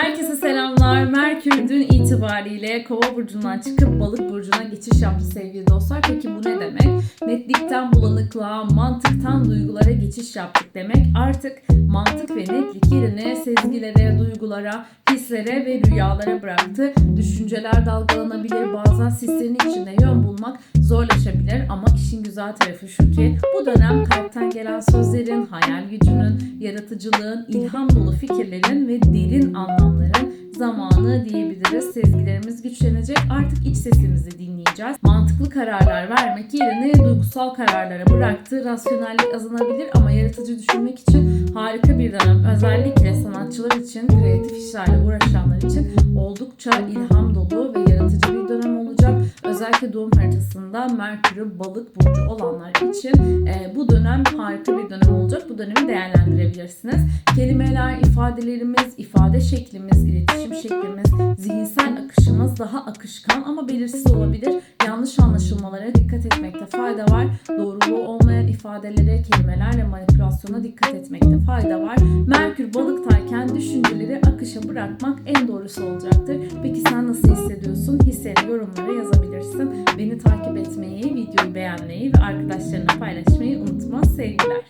Herkese selamlar. Merkür dün itibariyle Kova burcundan çıkıp Balık burcuna geçiş yaptı sevgili dostlar. Peki bu ne demek? Netlikten bulanıklığa, mantıktan duygulara geçiş yaptık demek. Artık mantık ve netlik yerini sezgilere, duygulara, hislere ve rüyalara bıraktı. Düşünceler dalgalanabilir, bazen sislerin içinde yön bulmak zorlaşabilir ama işin güzel tarafı şu ki bu dönem kalpten gelen sözlerin, hayal gücünün, yaratıcılığın, ilham dolu fikirlerin ve derin anlamların zamanı diyebiliriz. Sezgilerimiz güçlenecek. Artık iç sesimizi dinleyeceğiz. Mantıklı kararlar vermek yerini duygusal kararlara bıraktı. Rasyonellik azalabilir ama yaratıcı düşünmek için harika bir dönem. Özellikle sanatçılar için, kreatif işlerle uğraşanlar için oldukça ilham dolu ve yaratıcı. Özellikle doğum haritasında Merkür'ü balık burcu olanlar için e, bu dönem harika bir dönem olacak. Bu dönemi değerlendirebilirsiniz. Kelimeler, ifadelerimiz, ifade şeklimiz, iletişim şeklimiz, zihinsel akışımız daha akışkan ama belirsiz olabilir. Yanlış anlaşılmalara dikkat etmekte fayda var. Doğruluğu olmayan ifadelere, kelimelerle manipülasyona dikkat etmekte fayda var. Merkür balıktayken düşünceleri akışa bırakmak en doğrusu olacaktır. Peki sen nasıl hissediyorsun? Hislerini yorumlara yazabilirsin. Beni takip etmeyi, videoyu beğenmeyi ve arkadaşlarına paylaşmayı unutma. Sevgiler.